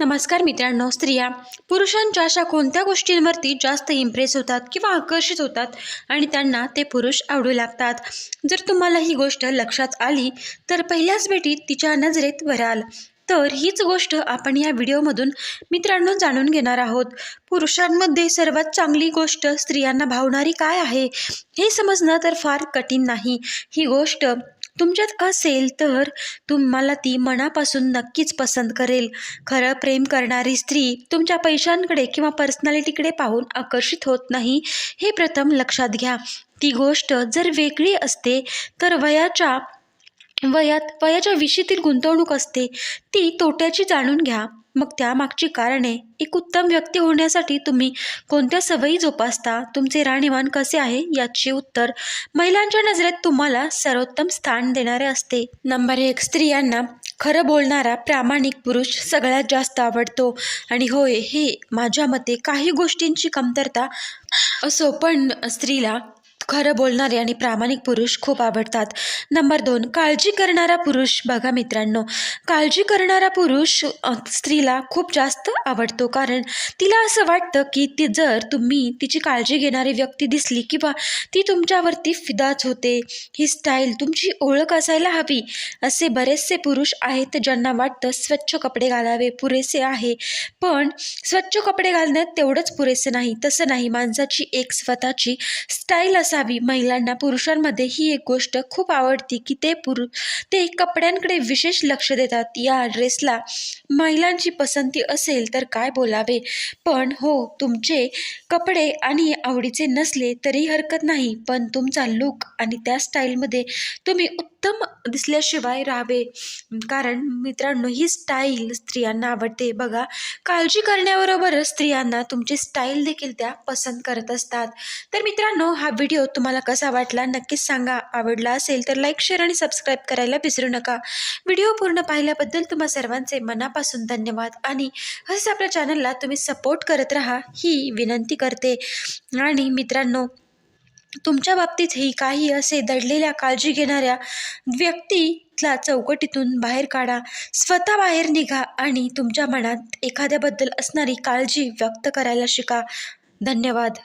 नमस्कार मित्रांनो स्त्रिया पुरुषांच्या अशा कोणत्या गोष्टींवरती जास्त इम्प्रेस होतात किंवा आकर्षित होतात आणि त्यांना ते पुरुष आवडू लागतात? जर तुम्हाला ही गोष्ट लक्षात आली तर पहिल्याच भेटीत तिच्या नजरेत भराल तर हीच गोष्ट आपण या व्हिडिओमधून मित्रांनो जाणून घेणार आहोत. पुरुषांमध्ये सर्वात चांगली गोष्ट स्त्रियांना भावणारी काय आहे हे समजणं तर फार कठीण नाही. ही गोष्ट तुमच्यात असेल तर तुम्हाला ती मनापासून नक्कीच पसंत करेल. खरं प्रेम करणारी स्त्री तुमच्या पैशांकडे किंवा पर्सनॅलिटीकडे पाहून आकर्षित होत नाही हे प्रथम लक्षात घ्या. ती गोष्ट जर वेगळी असते तर वयाच्या वयात वयाच्या विषयीतील गुंतवणूक असते. ती तोट्याची जाणून घ्या. मग त्यामागची कारणे एक उत्तम व्यक्ती होण्यासाठी तुम्ही कोणत्या सवयी जोपासता? तुमचे राहणीमान कसे आहे? याचे उत्तर महिलांच्या नजरेत तुम्हाला सर्वोत्तम स्थान देणारे असते. नंबर एक स्त्रियांना खरं बोलणारा प्रामाणिक पुरुष सगळ्यात जास्त आवडतो. आणि होय हे माझ्या मते काही गोष्टींची कमतरता असो पण स्त्रीला खरं बोलणारे आणि प्रामाणिक पुरुष खूप आवडतात. नंबर दोन काळजी करणारा पुरुष. बघा मित्रांनो काळजी करणारा पुरुष स्त्रीला खूप जास्त आवडतो. कारण तिला असं वाटतं की ती जर तुम्ही तिची काळजी घेणारी व्यक्ती दिसली किंवा ती तुमच्यावरती फिदाच होते ही स्टाईल तुमची ओळख असायला हवी. असे बरेचसे पुरुष आहेत ज्यांना वाटतं स्वच्छ कपडे घालावे पुरेसे आहे. पण स्वच्छ कपडे घालण्यात तेवढंच पुरेसे नाही. तसं नाही. माणसाची एक स्वतःची स्टाईल असावी. महिलांना पुरुषांमध्ये ही एक गोष्ट खूप आवडती की ते पुरु ते कपड्यांकडे विशेष लक्ष देतात. या ड्रेसला महिलांची पसंती असेल तर काय बोलावे? पण हो तुमचे कपडे आणि आवडीचे नसले तरी हरकत नाही. पण तुमचा लुक आणि त्या स्टाईलमध्ये तुम्ही उत्तम दिसल्याशिवाय राहावे. कारण मित्रांनो ही स्टाईल स्त्रियांना आवडते. बघा काळजी करण्याबरोबरच स्त्रियांना तुमची स्टाईल देखील त्या पसंत करत असतात. तर मित्रांनो हा व्हिडिओ तुम्हाला कसा वाटला नक्कीच सांगा. आवडला असेल तर लाईक शेअर आणि सबस्क्राईब करायला विसरू नका. व्हिडिओ पूर्ण पाहिल्याबद्दल तुम्हा सर्वांचे मनापासून धन्यवाद. आणि हस आपल्या चॅनलला तुम्ही सपोर्ट करत राहा ही विनंती करते. आणि मित्रांनो तुमच्या बाबतीतही काही असे दडलेल्या काळजी घेणाऱ्या व्यक्तीला चौकटीतून बाहेर काढा. स्वतः बाहेर निघा आणि तुमच्या मनात एखाद्याबद्दल असणारी काळजी व्यक्त करायला शिका. धन्यवाद.